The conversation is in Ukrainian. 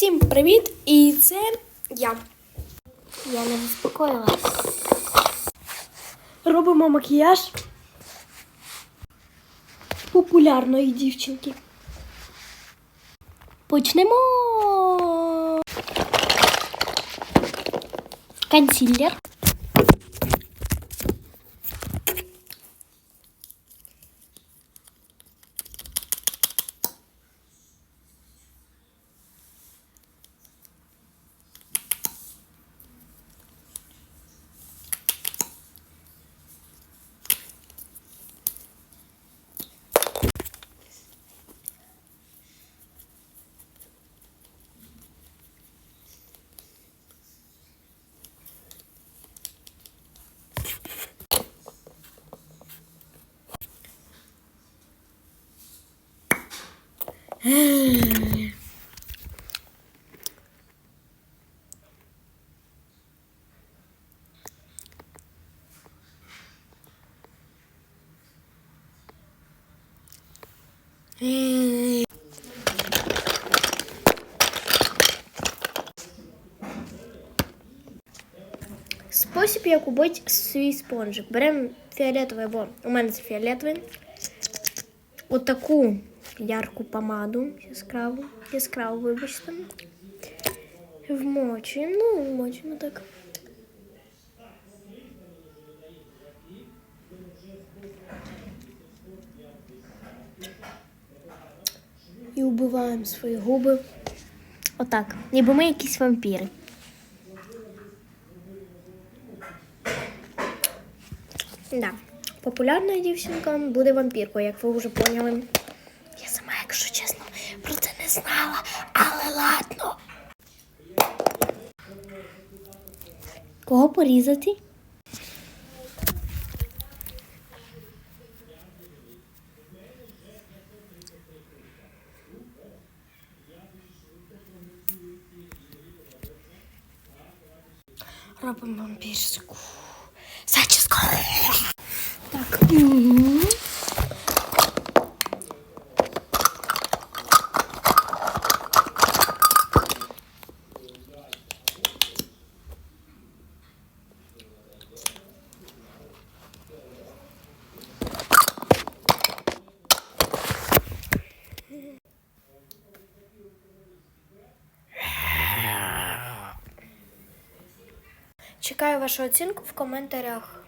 Всім привіт! І це я. Я не заспокоїлась. Робимо макіяж популярної дівчинки. Почнемо. Консилер. Спосіб, як убити свій спонжик. Беремо фіолетовий, бо у мене це фіолетовий. Отаку ярку помаду, яскраву, яскраву, вибачте. Вмочуємо, ну, вмочуємо так. І вбиваємо свої губи. Отак. Ніби ми якісь вампіри. Да. Популярна дівчинка буде вампіркою, як ви вже поняли. Я сама, якщо чесно, про це не знала, але ладно. Кого порізати? Робимо вампірську зачіску. Так. Чекаю вашу оцінку в коментарях.